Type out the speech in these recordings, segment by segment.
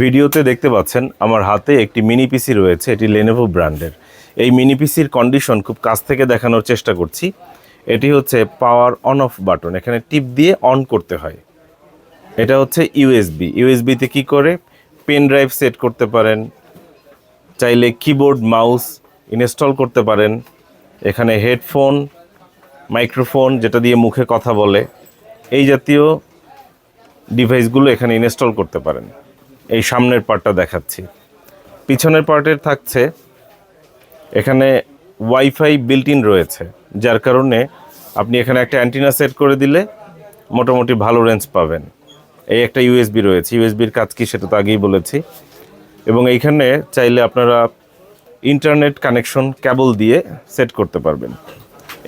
ভিডিওতে দেখতে পাচ্ছেন আমার হাতে একটি মিনি পিসি রয়েছে, এটি লেনোভো ব্র্যান্ডের। এই মিনি পিসির কন্ডিশন খুব কাছ থেকে দেখানোর চেষ্টা করছি। এটি হচ্ছে পাওয়ার অন অফ বাটন এখানে টিপ দিয়ে অন করতে হয়। এটা হচ্ছে ইউএসবি ইউএসবিতে কি করে? পেন ড্রাইভ সেট করতে পারেন, চাইলে কিবোর্ড মাউস ইনস্টল করতে পারেন। এখানে হেডফোন মাইক্রোফোন যেটা দিয়ে মুখে কথা বলে, এই জাতীয় ডিভাইসগুলো এখানে ইনস্টল করতে পারেন। এই সামনের পার্টটা দেখাচ্ছি। পিছনের পার্টের থাকছে, এখানে ওয়াইফাই বিল্ট ইন রয়েছে, যার কারণে আপনি এখানে একটা অ্যান্টিনা সেট করে দিলে মোটামুটি ভালো রেঞ্জ পাবেন। এই একটা ইউএসবি রয়েছে ইউএসবির কাজ কি সেটা তো আগেই বলেছি। এবং এইখানে চাইলে আপনারা ইন্টারনেট কানেকশন কেবল দিয়ে সেট করতে পারবেন।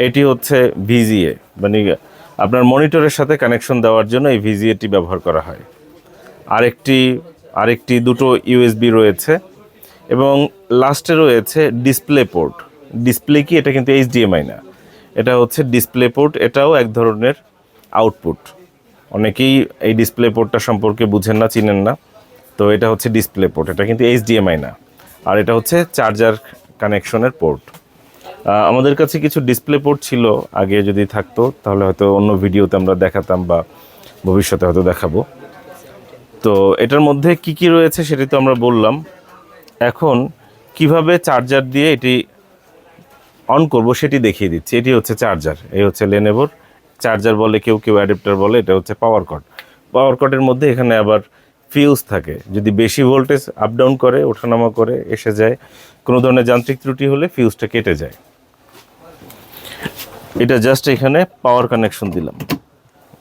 এটি হচ্ছে ভিজিএ মানে আপনার মনিটরের সাথে কানেকশন দেওয়ার জন্য এই ভিজিএটি ব্যবহার করা হয়। আরেকটি আরেকটি দুটো ইউএসবি রয়েছে এবং লাস্টে রয়েছে ডিসপ্লে পোর্ট ডিসপ্লে কি? এটা কিন্তু এইচডিএমআই না। এটা হচ্ছে ডিসপ্লে পোর্ট এটাও এক ধরনের আউটপুট অনেকেই এই ডিসপ্লে পোর্টটা সম্পর্কে বুঝেন না, চিনেন না। তো এটা হচ্ছে ডিসপ্লে পোর্ট এটা কিন্তু এইচডিএমআই না। আর এটা হচ্ছে চার্জার কানেকশনের পোর্ট আমাদের কাছে কিছু ডিসপ্লে পোর্ট ছিল, আগে যদি থাকতো, তাহলে হয়তো অন্য ভিডিওতে আমরা দেখাতাম বা ভবিষ্যতে হয়তো দেখাবো। তো এটার মধ্যে কি কি রয়েছে সেটি তো আমরা বললাম। এখন কীভাবে চার্জার দিয়ে এটি অন করব সেটি দেখিয়ে দিচ্ছি। এটি হচ্ছে চার্জার, এই হচ্ছে লেনেভোর চার্জার বলে কেউ কেউ অ্যাডাপ্টার বলে, এটা হচ্ছে পাওয়ার কট পাওয়ার কটের মধ্যে এখানে আবার ফিউজ থাকে। যদি বেশি ভোল্টেজ আপ ডাউন করে, ওঠানামা করে, এসে যায়, কোনো ধরনের যান্ত্রিক ত্রুটি হলে ফিউজটা কেটে যায়। এটা জাস্ট এখানে পাওয়ার কানেকশন দিলাম।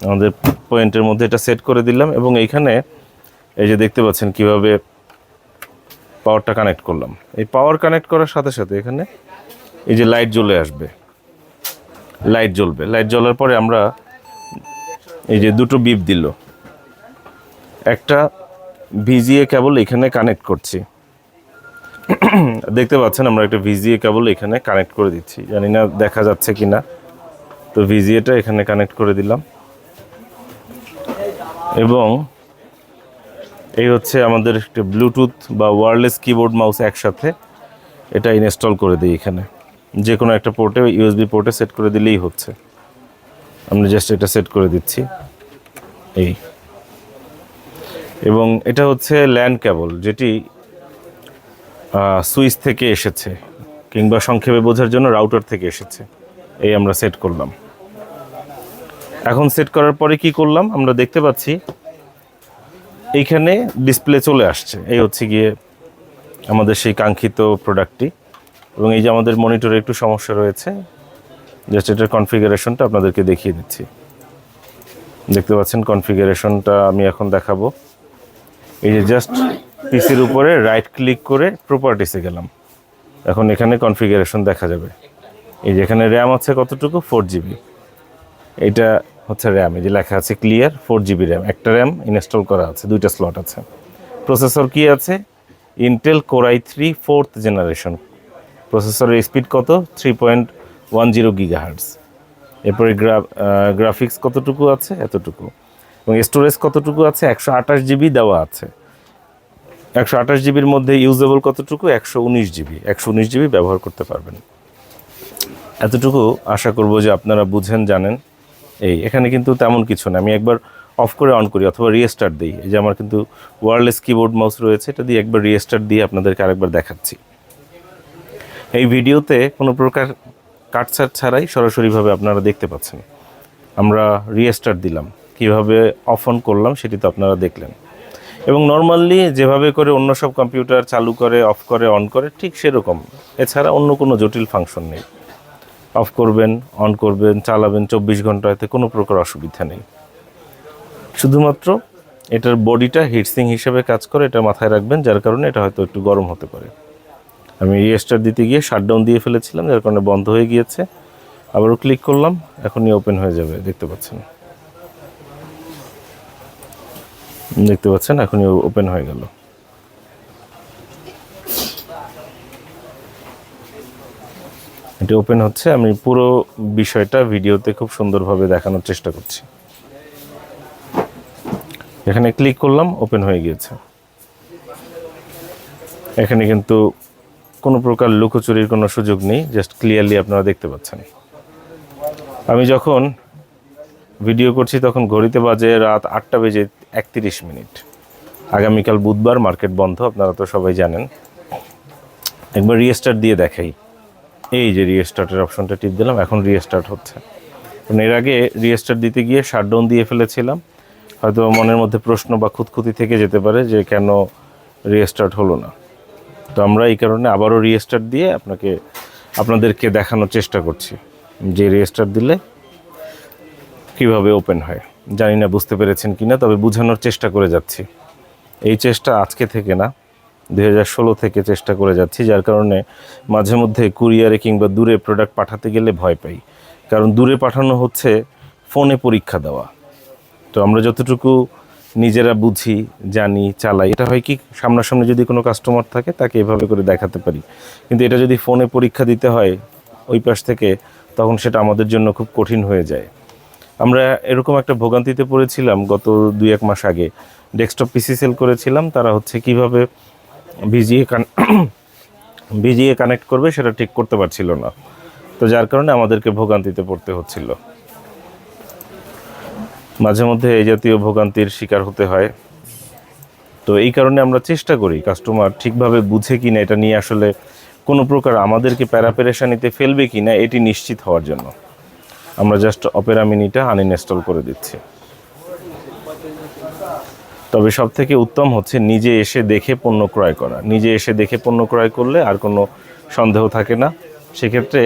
আমাদের পয়েন্টের মধ্যে এটা সেট করে দিলাম এবং এইখানে এই যে দেখতে পাচ্ছেন কীভাবে পাওয়ারটা কানেক্ট করলাম। এই পাওয়ার কানেক্ট করার সাথে সাথে এখানে এই যে লাইট জ্বলে আসবে। লাইট জ্বলবে। লাইট জ্বলার পরে আমরা এই যে দুটো বিপ দিল। একটা ভিজিএ কেবল এখানে কানেক্ট করছি। দেখতে পাচ্ছেন আমরা একটা ভিজিএ কেবল এখানে কানেক্ট করে দিচ্ছি। জানি না দেখা যাচ্ছে কি না তো ভিজিএটা এখানে কানেক্ট করে দিলাম। এবং এই হচ্ছে আমাদের একটা ব্লুটুথ বা ওয়্যারলেস কিবোর্ড মাউস একসাথে। এটা ইনস্টল করে দিই এখানে। যে কোনো একটা পোর্টে ইউএসবি পোর্টে সেট করে দিলেই হচ্ছে। আমরা জাস্ট এটা সেট করে দিচ্ছি। এই। এবং এটা হচ্ছে ল্যান্ড ক্যাবল যেটি সুইচ থেকে এসেছে। কিংবা সংক্ষেপে বোঝার জন্য রাউটার থেকে এসেছে। এই আমরা সেট করলাম। এখন সেট করার পরে কি করলাম? আমরা দেখতে পাচ্ছি এইখানে ডিসপ্লে চলে আসছে। এই হচ্ছে গিয়ে আমাদের সেই কাঙ্ক্ষিত প্রোডাক্টটি এবং এই যে আমাদের মনিটরে একটু সমস্যা রয়েছে জাস্ট এটার কনফিগারেশনটা আপনাদেরকে দেখিয়ে দিচ্ছি। দেখতে পাচ্ছেন কনফিগারেশনটা আমি এখন দেখাবো। এই যে জাস্ট পিসির উপরে রাইট ক্লিক করে প্রপার্টিসে গেলাম। এখন এখানে কনফিগারেশন দেখা যাবে। এই যে এখানে র্যাম আছে কতটুকু? ফোর জিবি এটা হচ্ছে র্যাম এই যে লেখা আছে ক্লিয়ার ফোর জিবি র্যাম একটা র্যাম ইনস্টল করা আছে, দুইটা স্লট আছে। প্রসেসর কি আছে? Intel Core i three fourth generation প্রসেসরের স্পিড কত? Three point one zero gigahertz এরপরে গ্রা গ্রাফিক্স কতটুকু আছে? এতটুকু। এবং স্টোরেজ কতটুকু আছে? একশো আঠাশ জিবি দেওয়া আছে। একশো আঠাশ জিবির মধ্যে ইউজেবল কতটুকু? একশো উনিশ জিবি একশো উনিশ জিবি ব্যবহার করতে পারবেন। এতটুকু আশা করব যে আপনারা বুঝেন, জানেন। এই, এখানে কিন্তু তেমন কিছু না। আমি একবার অফ করে অন করি অথবা রিস্টার্ট দিই। এই যে আমার কিন্তু ওয়ারলেস কিবোর্ড মাউস রয়েছে, এটা দিয়ে একবার রিস্টার্ট দিয়ে আপনাদেরকে আরেকবার দেখাচ্ছি। এই ভিডিওতে কোনো প্রকার কাটছাট ছাড়াই সরাসরিভাবে আপনারা দেখতে পাচ্ছেন। আমরা রিস্টার্ট দিলাম। কীভাবে অফ অন করলাম সেটি তো আপনারা দেখলেন। এবং নর্মালি যেভাবে করে অন্য সব কম্পিউটার চালু করে অফ করে অন করে, ঠিক সেরকম। এছাড়া অন্য কোনো জটিল ফাংশন নেই। অফ করবেন, অন করবেন, চালাবেন চব্বিশ ঘণ্টা, এতে কোনো প্রকার অসুবিধা নেই। শুধুমাত্র এটার বডিটা হিটসিং হিসেবে কাজ করে, এটা মাথায় রাখবেন, যার কারণে এটা হয়তো একটু গরম হতে পারে। আমি রিস্টার দিতে গিয়ে শাটডাউন দিয়ে ফেলেছিলাম, যার কারণে বন্ধ হয়ে গিয়েছে। আবারও ক্লিক করলাম, এখনই ওপেন হয়ে যাবে, দেখতে পাচ্ছেন। দেখতে পাচ্ছেন, এখনই ওপেন হয়ে গেল। এটা ওপেন হচ্ছে। আমি পুরো বিষয়টা ভিডিওতে খুব সুন্দরভাবে দেখানোর চেষ্টা করছি। এখানে ক্লিক করলাম ওপেন হয়ে গিয়েছে। এখানে কিন্তু কোনো প্রকার লুকোচুরির কোনো সুযোগ নেই জাস্ট ক্লিয়ারলি আপনারা দেখতে পাচ্ছেন। আমি যখন ভিডিও করছি, তখন ঘড়িতে বাজে রাত আটটা বেজে একত্রিশ মিনিট। আগামীকাল বুধবার মার্কেট বন্ধ, আপনারা তো সবাই জানেন। একবার রিস্টার্ট দিয়ে দেখাই। এই যে রিস্টার্টের অপশনটা টিপ দিলাম, এখন রিস্টার্ট হচ্ছে। এর আগে রিস্টার্ট দিতে গিয়ে শাটডাউন দিয়ে ফেলেছিলাম। হয়তো মনের মধ্যে প্রশ্ন বা খুঁতখুতি থেকে যেতে পারে যে কেন রিস্টার্ট হলো না। তো আমরা এই কারণে আবারও রিস্টার্ট দিয়ে আপনাকে, আপনাদেরকে দেখানোর চেষ্টা করছি যে রিস্টার্ট দিলে কীভাবে ওপেন হয়। জানি না বুঝতে পেরেছেন কিনা, তবে বোঝানোর চেষ্টা করে যাচ্ছি। এই চেষ্টা আজকে থেকে না দুই হাজার ষোলো থেকে চেষ্টা করে যাচ্ছি, যার কারণে মাঝে মধ্যে কুরিয়ারে কিংবা দূরে প্রোডাক্ট পাঠাতে গেলে ভয় পাই। কারণ দূরে পাঠানো হচ্ছে ফোনে পরীক্ষা দেওয়া। তো আমরা যতটুকু নিজেরা বুঝি, জানি, চালাই, এটা হয় কি, সামনাসামনি যদি কোনো কাস্টমার থাকে, তাকে এভাবে করে দেখাতে পারি। কিন্তু এটা যদি ফোনে পরীক্ষা দিতে হয় ওই পাশ থেকে, তখন সেটা আমাদের জন্য খুব কঠিন হয়ে যায়। আমরা এরকম একটা ভোগান্তিতে পড়েছিলাম গত দুই এক মাস আগে। ডেস্কটপ পিসি সেল করেছিলাম, তারা হচ্ছে কীভাবে ভিজিয়ে কান ভিজিয়ে কানেক্ট করবে, সেটা ঠিক করতে পারছিল না। তো যার কারণে আমাদেরকে ভোগান্তিতে পড়তে হচ্ছিল। মাঝে মধ্যে এই জাতীয় ভোগান্তির শিকার হতে হয়। তো এই কারণে আমরা চেষ্টা করি, কাস্টমার ঠিকভাবে বুঝে কিনা এটা নিয়ে আসলে কোনো প্রকার আমাদেরকে প্যারাপেরেশানিতে ফেলবে কিনা, এটি নিশ্চিত হওয়ার জন্য। আমরা জাস্ট অপেরা মিনিটা আনইনস্টল করে দিচ্ছি। তবে সব থেকে উত্তম হচ্ছে নিজে এসে দেখে পণ্য ক্রয় করা। নিজে এসে দেখে পণ্য ক্রয় করলে আর কোনো সন্দেহ থাকে না। সেক্ষেত্রে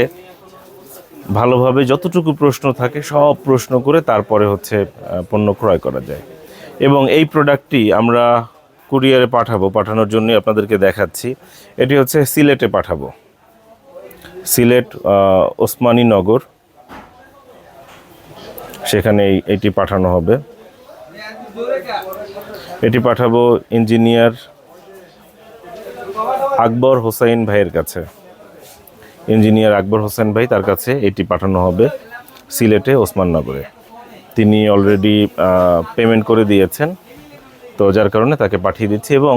ভালোভাবে যতটুকু প্রশ্ন থাকে সব প্রশ্ন করে তারপরে হচ্ছে পণ্য ক্রয় করা যায়। এবং এই প্রোডাক্টটি আমরা কুরিয়ারে পাঠাবো, পাঠানোর জন্যই আপনাদেরকে দেখাচ্ছি। এটি হচ্ছে সিলেটে পাঠাবো। সিলেট ওসমানী নগর সেখানে এটি পাঠানো হবে। এটি পাঠাবো ইঞ্জিনিয়ার আকবর হোসাইন ভাইয়ের কাছে। ইঞ্জিনিয়ার আকবর হোসেন ভাই তার কাছে এটি পাঠানো হবে সিলেটে ওসমাননগরে তিনি অলরেডি পেমেন্ট করে দিয়েছেন। তো যার কারণে তাকে পাঠিয়ে দিচ্ছি এবং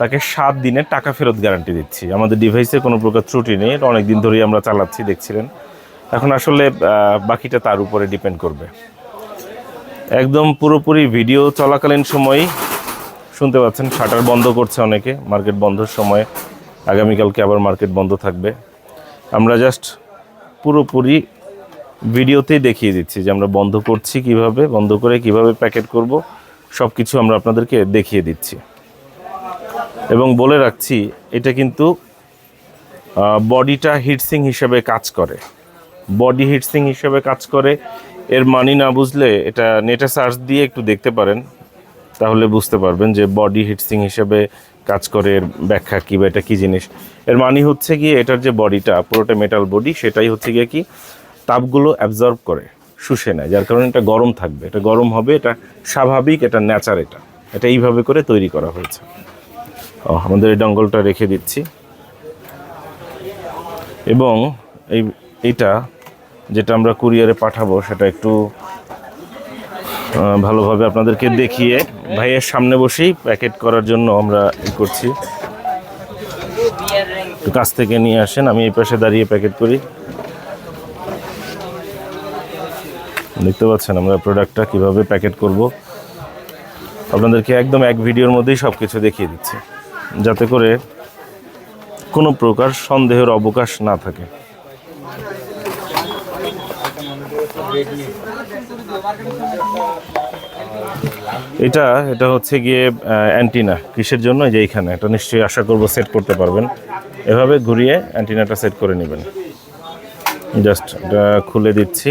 তাকে সাত দিনের টাকা ফেরত গ্যারান্টি দিচ্ছি। আমাদের ডিভাইসে কোনো প্রকার ত্রুটি নেই। এটা অনেক দিন ধরেই আমরা চালাচ্ছি, দেখছিলেন। এখন আসলে বাকিটা তার উপরে ডিপেন্ড করবে। একদম পুরোপুরি ভিডিও চলাকালীন সময়ই শুনতে পাচ্ছেন, শাটার বন্ধ করছে অনেকে, মার্কেট বন্ধর সময়। আগামীকালকে আবার মার্কেট বন্ধ থাকবে। আমরা জাস্ট পুরোপুরি ভিডিওতেই দেখিয়ে দিচ্ছি যে আমরা বন্ধ করছি কীভাবে, বন্ধ করে কীভাবে প্যাকেট করব সব কিছু আমরা আপনাদেরকে দেখিয়ে দিচ্ছি। এবং বলে রাখছি, এটা কিন্তু বডিটা হিটসিং হিসেবে কাজ করে। বডি হিটসিং হিসেবে কাজ করে এর মানি না বুঝলে এটা নেটে সার্চ দিয়ে একটু দেখতে পারেন তাহলে বুঝতে পারবেন যে বডি হিটসিং হিসেবে কাজ করে এর ব্যাখ্যা কী বা এটা কী জিনিস। এর মানে হচ্ছে গিয়ে এটার যে বডিটা পুরোটা মেটাল বডি সেটাই হচ্ছে গিয়ে কি? তাপগুলো অ্যাবজর্ব করে শুষে নেয় যার কারণে এটা গরম থাকবে। এটা গরম হবে এটা স্বাভাবিক এটা ন্যাচার এটা। এটা এইভাবে করে তৈরি করা হয়েছে। ও, আমাদের এই ডঙ্গলটা রেখে দিচ্ছি। এবং এই এইটা যেটা আমরা কুরিয়ারে পাঠাবো, সেটা একটু ভালোভাবে আপনাদেরকে দেখিয়ে ভাইয়ের সামনে বসেই প্যাকেট করার জন্য আমরা করছি। কাছ থেকে নিয়ে আসেন, আমি এই পাশে দাঁড়িয়ে প্যাকেট করি। দেখতে পাচ্ছেন আমরা প্রোডাক্টটা কীভাবে প্যাকেট করব। আপনাদেরকে একদম এক ভিডিওর মধ্যেই সব কিছু দেখিয়ে দিচ্ছি, যাতে করে কোনো প্রকার সন্দেহের অবকাশ না থাকে। এটা এটা হচ্ছে গিয়ে অ্যান্টিনা কিসের জন্য? যে এইখানে, এটা নিশ্চয়ই আশা করব সেট করতে পারবেন। এভাবে ঘুরিয়ে অ্যান্টিনাটা সেট করে নেবেন। জাস্ট, এটা খুলে দিচ্ছি।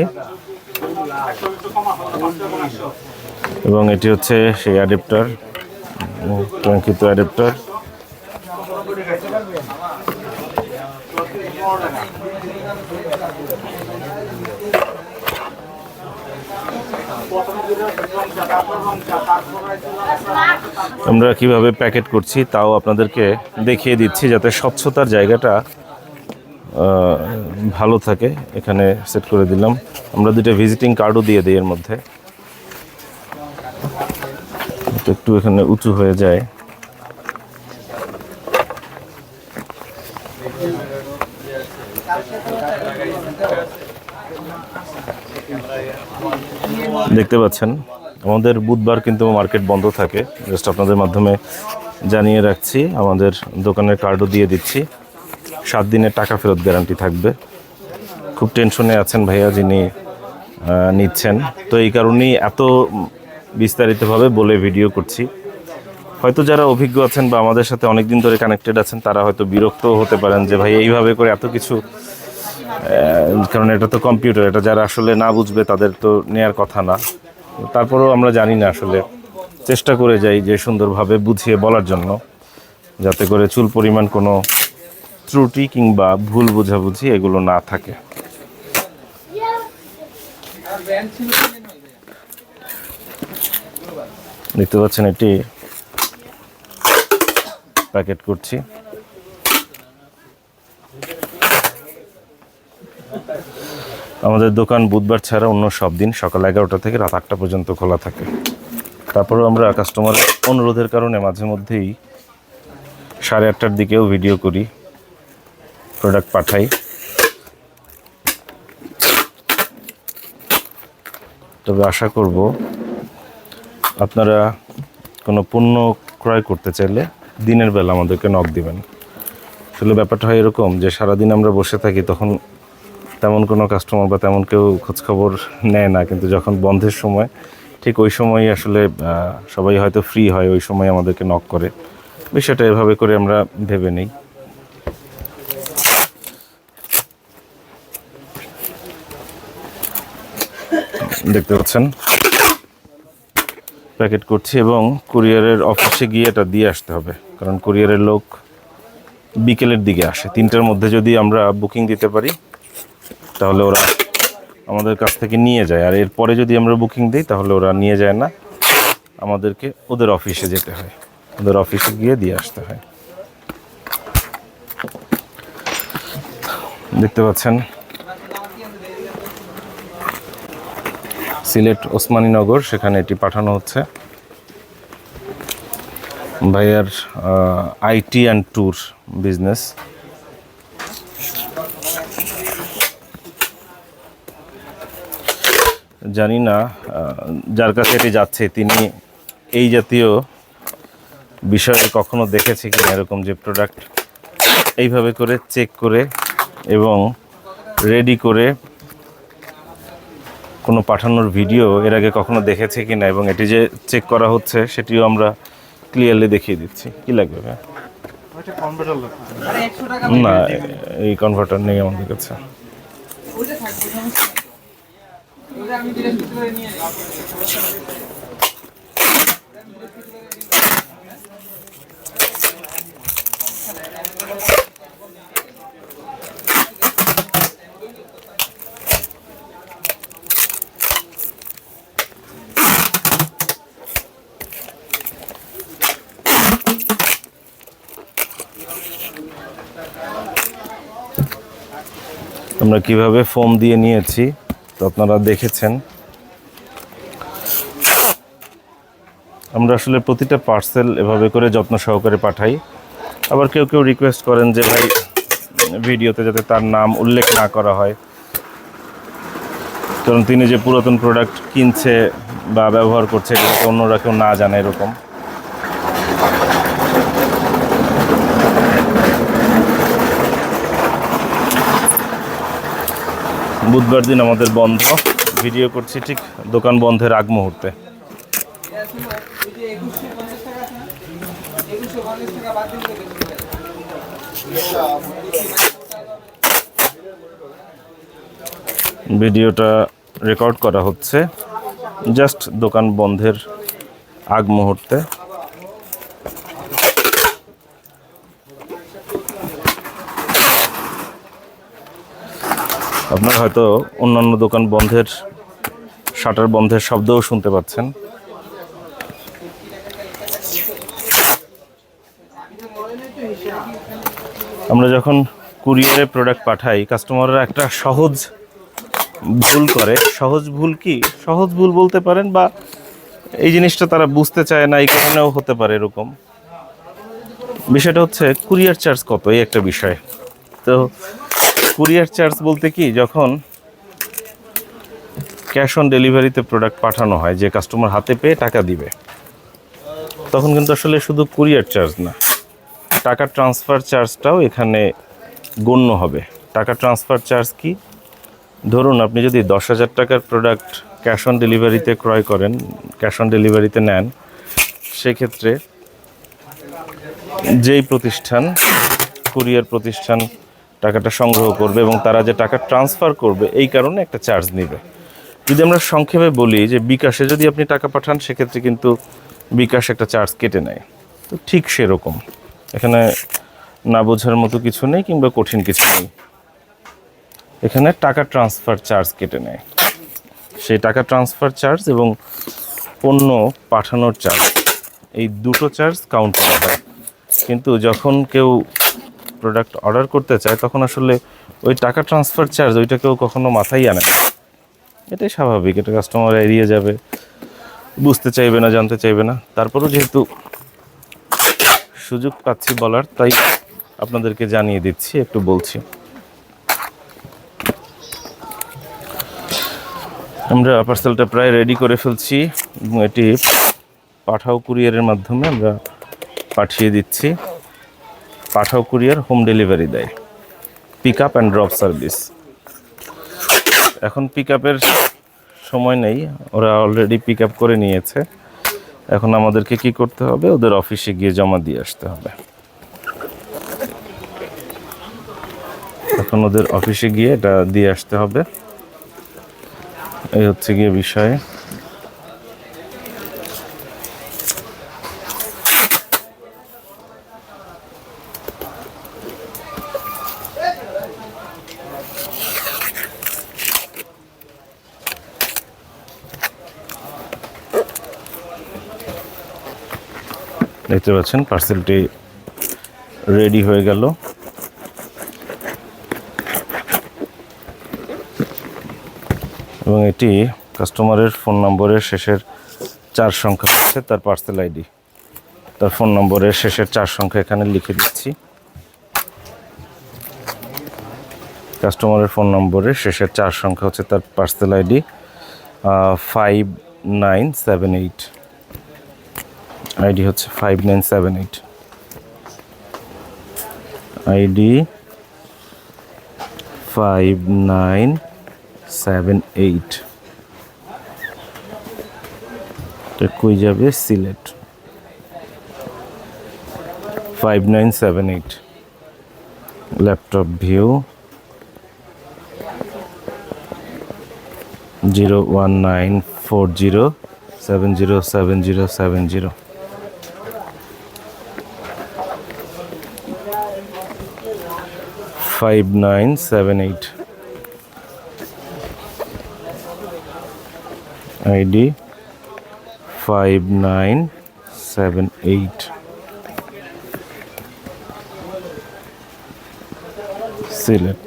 এবং এটি হচ্ছে সেই অ্যাডাপ্টার টঙ্কিত অ্যাডাপ্টার আমরা কীভাবে প্যাকেট করছি তাও আপনাদেরকে দেখিয়ে দিচ্ছি যাতে স্বচ্ছতার জায়গাটা ভালো থাকে। এখানে সেট করে দিলাম। আমরা দুটো ভিজিটিং কার্ডও দিয়ে দিই এর মধ্যে। একটু এখানে উঁচু হয়ে যায়। দেখতে পাচ্ছেন, আমাদের বুধবার কিন্তু মার্কেট বন্ধ থাকে। জাস্ট আপনাদের মাধ্যমে জানিয়ে রাখছি, আমাদের দোকানের কার্ডও দিয়ে দিচ্ছি। সাত দিনের টাকা ফেরত গ্যারান্টি থাকবে। খুব টেনশনে আছেন ভাইয়া যিনি নিচ্ছেন। তো এই কারণেই এত বিস্তারিতভাবে বলে ভিডিও করছি। হয়তো যারা অভিজ্ঞ আছেন বা আমাদের সাথে অনেক দিন ধরে কানেক্টেড আছেন, তারা হয়তো বিরক্ত হতে পারেন যে ভাই এইভাবে করে এত কিছু কারণ এটা তো কম্পিউটার এটা যারা আসলে না বুঝবে তাদের তো নেয়ার কথা না। তারপরেও আমরা জানি না আসলে, চেষ্টা করে যাই যে সুন্দরভাবে বুঝিয়ে বলার জন্য, যাতে করে চুল পরিমাণ কোনো ত্রুটি কিংবা ভুল বোঝাবুঝি এগুলো না থাকে। দেখতে পাচ্ছেন এটি প্যাকেট করছি। আমাদের দোকান বুধবার ছাড়া অন্য সব দিন সকাল এগারোটা থেকে রাত আটটা পর্যন্ত খোলা থাকে। তারপরেও আমরা কাস্টমার অনুরোধের কারণে মাঝে মধ্যেই সাড়ে আটটার দিকেও ভিডিও করি প্রোডাক্ট পাঠাই। তবে আশা করব আপনারা কোনো পণ্য ক্রয় করতে চাইলে দিনের বেলা আমাদেরকে নক দিবেন। আসলে ব্যাপারটা হয় এরকম যে সারাদিন আমরা বসে থাকি তখন তেমন কোনো কাস্টমার বা তেমন কেউ খোঁজখবর নেয় না, কিন্তু যখন বন্ধের সময়, ঠিক ওই সময়ই আসলে সবাই হয়তো ফ্রি হয়, ওই সময় আমাদেরকে নক করে। বিষয়টা এভাবে করে আমরা ভেবে নিই। দেখতে পাচ্ছেন? প্যাকেট করছি এবং কুরিয়ারের অফিসে গিয়ে এটা দিয়ে আসতে হবে। কারণ কুরিয়ারের লোক বিকেলের দিকে আসে। তিনটার মধ্যে যদি আমরা বুকিং দিতে পারি তাহলে ওরা আমাদের কাছ থেকে নিয়ে যায়। আর এরপরে যদি আমরা বুকিং দিই, তাহলে ওরা নিয়ে যায় না। আমাদেরকে ওদের অফিসে যেতে হয়। ওদের অফিসে গিয়ে দিয়ে আসতে হয়। দেখতে পাচ্ছেন? সিলেট ওসমানীনগর, সেখানে এটি পাঠানো হচ্ছে। ভাইয়ার আইটি অ্যান্ড ট্যুর বিজনেস জানি না যার কাছে এটি যাচ্ছে তিনি এই জাতীয় বিষয়ে কখনো দেখেছে কিনা এরকম যে প্রোডাক্ট এইভাবে করে চেক করে এবং রেডি করে কোনো পাঠানোর ভিডিও এর আগে কখনো দেখেছে কিনা এবং এটি যে চেক করা হচ্ছে সেটিও আমরা ক্লিয়ারলি দেখিয়ে দিচ্ছি। কি লাগবে? না এই কনভার্টার নেই আমাদের কাছে। আমরা কীভাবে ফোম দিয়ে নিয়েছি? তো আপনারা দেখেছেন। আমরা আসলে প্রতিটা পার্সেল এভাবে করে যত্ন সহকারে পাঠাই। আবার কেউ কেউ রিকোয়েস্ট করেন যে, ভাই, ভিডিওতে যাতে তার নাম উল্লেখ না করা হয়। কারণ তিনি যে পুরাতন প্রোডাক্ট কিনছে বা ব্যবহার করছে অন্যরা কেউ না জানে এরকম। বুধবার দিন আমাদের বন্ধ। ভিডিও করছি ঠিক দোকান বন্ধের আগ মুহূর্তে। ভিডিওটা রেকর্ড করা হচ্ছে। জাস্ট দোকান বন্ধের আগ মুহূর্তে। আপনারা হয়তো অন্যান্য দোকান বন্ধের, শাটার বন্ধের শব্দও শুনতে পাচ্ছেন। আমরা যখন কুরিয়ারে প্রোডাক্ট পাঠাই কাস্টমাররা একটা সহজ ভুল করে। সহজ ভুল কি? সহজ ভুল বলতে পারেন বা এই জিনিসটা তারা বুঝতে চায় না এই কারণেও হতে পারে এরকম। বিষয়টা হচ্ছে, কুরিয়ার চার্জ কত? এই একটা বিষয়। তো কুরিয়ার চার্জ বলতে কি, যখন ক্যাশ অন ডেলিভারিতে প্রোডাক্ট পাঠানো হয়, যে কাস্টমার হাতে পেয়ে টাকা দিবে, তখন কিন্তু আসলে শুধু কুরিয়ার চার্জ না, টাকা ট্রান্সফার চার্জটাও এখানে গণ্য হবে। টাকা ট্রান্সফার চার্জ কি? ধরুন আপনি যদি দশ হাজার টাকার প্রোডাক্ট ক্যাশ অন ডেলিভারিতে ক্রয় করেন, ক্যাশ অন ডেলিভারিতে নেন, সেক্ষেত্রে যেই প্রতিষ্ঠান, কুরিয়ার প্রতিষ্ঠান টাকাটা সংগ্রহ করবে এবং তারা যে টাকা ট্রান্সফার করবে, এই কারণে একটা চার্জ নেবে। যদি আমরা সংক্ষেপে বলি যে বিকাশে যদি আপনি টাকা পাঠান, সেক্ষেত্রে কিন্তু বিকাশ একটা চার্জ কেটে নেয়। তো ঠিক সেরকম। এখানে না বোঝার মতো কিছু নেই কিংবা কঠিন কিছু নেই। এখানে টাকা ট্রান্সফার চার্জ কেটে নেয়। সেই টাকা ট্রান্সফার চার্জ এবং পণ্য পাঠানোর চার্জ এই দুটো চার্জ কাউন্ট করা হয়। কিন্তু যখন কেউ প্রোডাক্ট অর্ডার করতে চায়, তখন আসলে ওই টাকা ট্রান্সফার চার্জ ওইটা কেউ কখনো মাথায় আনে এটাই স্বাভাবিক, এটা কাস্টমার এড়িয়ে যাবে, বুঝতে চাইবে না, জানতে চাইবে না। তারপরেও যেহেতু সুযোগ পাচ্ছি বলার, তাই আপনাদেরকে জানিয়ে দিচ্ছি, একটু বলছি। আমরা পার্সেলটা প্রায় রেডি করে ফেলছি এটি পাঠাও কুরিয়ারের মাধ্যমে আমরা পাঠিয়ে দিচ্ছি। পাঠাও কুরিয়ার, হোম ডেলিভারি দেয়। Pick up and drop service এখন পিক আপের সময় নেই, ওরা অলরেডি পিক আপ করে নিয়েছে। এখন আমাদেরকে কি করতে হবে? ওদের অফিসে গিয়ে জমা দিয়ে আসতে হবে। এখন ওদের অফিসে গিয়ে এটা দিয়ে আসতে হবে। এই হচ্ছে গিয়ে বিষয়। দেখতে পাচ্ছেন পার্সেলটি রেডি হয়ে গেল। এবং এটি কাস্টমারের ফোন নম্বরের শেষের চার সংখ্যা হচ্ছে, তার পার্সেল আইডি তার ফোন নম্বরের শেষের চার সংখ্যা এখানে লিখে দিচ্ছি। কাস্টমারের ফোন নম্বরের শেষের চার সংখ্যা হচ্ছে তার parcel ID five nine seven eight ID হচ্ছে five nine seven eight ID five nine seven eight কই যাবে? Sylhet. Five nine seven eight laptop view. Zero one nine four zero seven zero seven zero seven zero five nine seven eight ID five nine seven eight Sylhet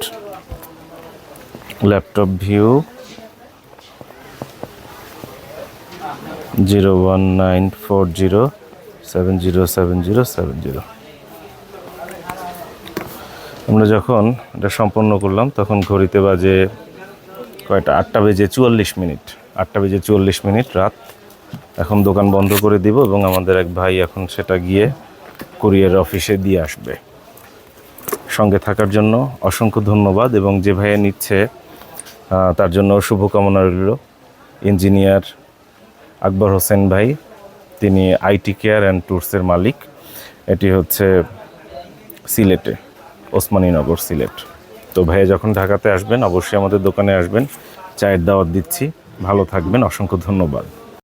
laptop view zero one nine four zero seven zero seven zero seven zero আমরা যখন এটা সম্পন্ন করলাম, তখন ঘড়িতে বাজে কয়টা? আটটা বেজে চুয়াল্লিশ মিনিট। আটটা বেজে চুয়াল্লিশ মিনিট রাত। এখন দোকান বন্ধ করে দিব এবং আমাদের এক ভাই এখন সেটা গিয়ে কুরিয়ার অফিসে দিয়ে আসবে। সঙ্গে থাকার জন্য অসংখ্য ধন্যবাদ এবং যে ভাইয়া নিচ্ছে তার জন্য শুভকামনা রইল। ইঞ্জিনিয়ার আকবর হোসেন ভাই, তিনি আইটি কেয়ার অ্যান্ড ট্যুরসের মালিক। এটি হচ্ছে সিলেটে। ওসমানীনগর সিলেট। তো ভাইয়া যখন ঢাকাতে আসবেন, অবশ্যই আমাদের দোকানে আসবেন। চায়ের দাওয়াত দিচ্ছি। ভালো থাকবেন। অসংখ্য ধন্যবাদ।